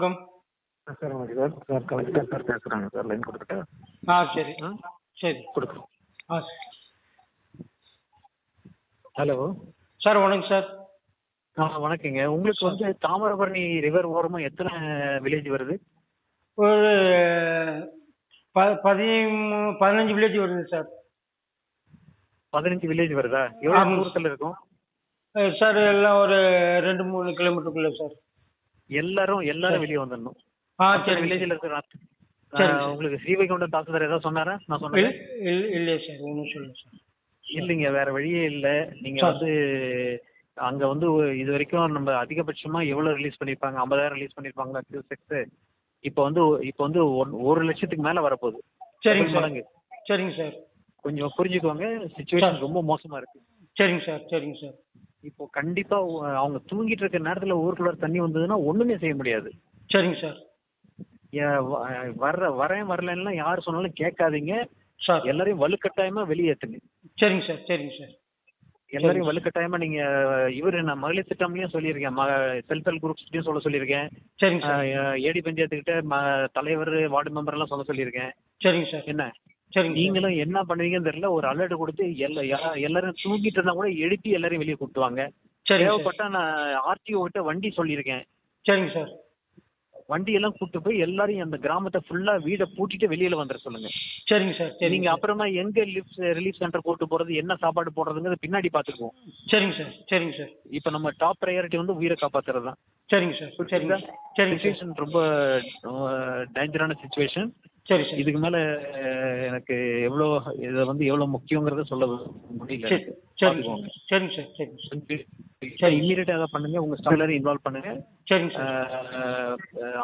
Sir வணக்கம் sir sir collector sir பேசுகிறாங்க sir line கொடுத்துட்டா? ஆ சரி. சரி. கொடுக்குறோம். ஆ ஹலோ. சார் வணக்கம் சார். ஆ வணக்கங்க. உங்களுக்கு வந்து தாமிரபரணி ரிவர் ஓரமாக எத்தனை வில்லேஜ் வருது? ஒரு ப பதிமூ பதினஞ்சு வில்லேஜ் வருது சார். பதினஞ்சு வில்லேஜ் வருதா? எவ்வளோ. தூரத்தில் இருக்கும்? சார் எல்லாம் ஒரு ரெண்டு மூணு கிலோமீட்டருக்குள்ள சார். எல்லாரும் எல்லாரும் வெளியே வந்துடணும். வில்லேஜில் இருக்கிற. உங்களுக்கு ஸ்ரீவைகுண்டம் தாசில்தார் ஏதாவது சொன்னாரா? நான் சொன்னேன் இல்- இல்லையே சார் ஒன்றும் சொல்லுங்க சார் இல்லைங்க வேற வழியே இல்லை. நீங்க. வந்து அங்க வந்து இது வரைக்கும் நம்ம அதிகபட்சமா எவ்வளவு ரிலீஸ் பண்ணிருப்பாங்க? ஐம்பதாயிரம் ரிலீஸ் பண்ணிருப்பாங்களா கியூசெக்ஸ் இப்போ வந்து இப்போ வந்து ஒரு லட்சத்துக்கு மேல வரப்போகுது. சரிங்க சார் சரிங்க சார் கொஞ்சம் புரிஞ்சுக்கோங்க. சுச்சுவேஷன். ரொம்ப மோசமா இருக்கு. சரிங்க சார் சரிங்க சார் இப்போ கண்டிப்பா அவங்க தூங்கிட்டு இருக்க நேரத்துல ஊருக்குள்ள தண்ணி வந்ததுன்னா ஒண்ணுமே செய்ய முடியாது. சரிங்க சார். வர்ற வரேன் வரலன்னா யார் சொன்னாலும் கேட்காதீங்க. சார். எல்லாரையும் வலுக்கட்டாயமா வெளியேத்துங்க. சரிங்க சார் சரிங்க சார். எல்லாரையும் வலுக்கட்டாயமா நீங்க இவரு நான் மகளிர் திட்டம்லயும் சொல்லியிருக்கேன். செல்ஃப் ஹெல்ப் குரூப்ஸ்லயும் சொல்ல சொல்லியிருக்கேன். சரிங்க சார். ஏடி பஞ்சாயத்துக்கிட்ட தலைவர் வார்டு மெம்பர் எல்லாம் சொல்ல சொல்லியிருக்கேன். சரிங்க சார். என்ன? சார். நீங்களும் என்ன பண்ணுவீங்கன்னு தெரியல ஒரு அலர்ட் கொடுத்து எல்லா எல்லாரும் தூங்கிட்டு இருந்தா கூட எழுப்பி எல்லாரையும் வெளியே சார். தேவைப்பட்டா நான் ஆர்டிஓ கிட்ட வண்டி சொல்லியிருக்கேன். சரிங்க சார். வண்டி எல்லாம் கூட்டு போய் எல்லாரையும் அந்த கிராமத்தை ஃபுல்லா வீடை பூட்டிட்டு வெளியில வந்துட சொல்லுங்க. சரிங்க சார் சரிங்க நீங்க அப்புறமா எங்க ரிலீஃப் ரிலீஃப் சென்டர் கூட்டு போறது என்ன சாப்பாடு போடுறதுங்கிறது பின்னாடி பாத்துக்குவோம் சரிங்க சார் சரிங்க சார். இப்ப நம்ம டாப் ப்ரையாரிட்டி வந்து உயிரை காப்பாத்துறது தான் சரிங்க சார் சரிங்க சார் சரிங்க சார். சுச்சுவேஷன் ரொம்ப டேஞ்சரான சுச்சுவேஷன் சரி சார். இதுக்கு மேல எனக்கு எவ்வளோ இதை வந்து எவ்வளவு முக்கியங்கிறத சொல்ல முடியல. சரி. சரிங்க. சார் சரிங்க சார். சரிங்க சார் சரி. அதை பண்ணுங்க. உங்க ஸ்டாஃப் எல்லாரும் இன்வால்வ் பண்ணுங்க. சரிங்க சார்.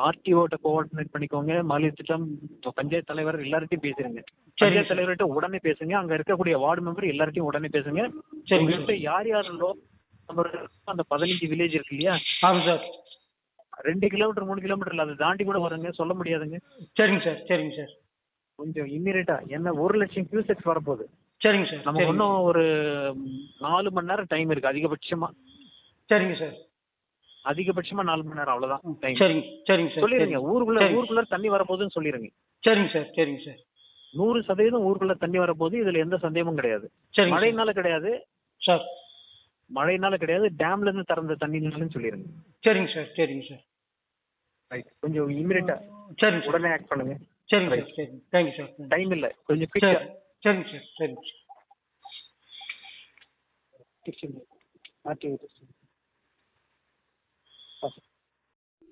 ஆர்டிஓட்ட கோஆர்டினேட் பண்ணிக்கோங்க. மாநில திட்டம் பஞ்சாயத்து தலைவர் எல்லார்ட்டையும் பேசுறீங்க. பஞ்சாயத்து சார். தலைவர்கிட்ட உடனே பேசுங்க. அங்க இருக்கக்கூடிய வார்டு மெம்பர் எல்லார்ட்டையும் உடனே பேசுங்க. உங்ககிட்ட யார் யார் லோ அந்த பதினஞ்சு வில்லேஜ் இருக்கு இல்லையா? ஆமாம் சார். ரெண்டு கிலோமீட்டர் மூணு கிலோமீட்டர்ல அதை தாண்டி கூட வருங்க. சொல்ல முடியாதுங்க. சரிங்க சார் சரிங்க சார். கொஞ்சம் இம்மீடியட்டா என்ன ஒரு லட்சம் கியூசெக்ஸ் வரப்போகுது. சரிங்க சார் நமக்கு இன்னும் ஒரு நாலு மணி நேரம் டைம் இருக்கு அதிகபட்சமா. சரிங்க சார். அதிகபட்சமா நாலு மணி நேரம் அவ்வளவுதான் டைம் சரிங்க சரிங்க சார் சொல்லிருங்க ஊருக்குள்ள. ஊருக்குள்ள தண்ணி வரப்போகுதுன்னு சொல்லிருங்க. சரிங்க சார் சரிங்க சார். நூறு சதவீதம் ஊருக்குள்ள தண்ணி வரப்போகுது இதுல எந்த சந்தேகமும் கிடையாது. மழைனால கிடையாது. சார். மழைனால கிடையாது டேம்ல இருந்து திறந்த தண்ணினாலும் சொல்லிருங்க. சரிங்க சார் சரிங்க சார். கொஞ்சம் இம்மீடியட்டா சரிங்க சார் உடனே ஆக்ட் பண்ணுங்க. சரிங்க சார் சரிங்க தேங்க்யூ சார் டைம் இல்ல. கொஞ்சம் சரி குயிக்கா சரிங்க சார் சரிங்க சார். RTO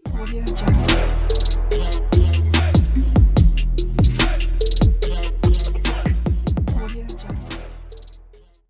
Audio Jungle.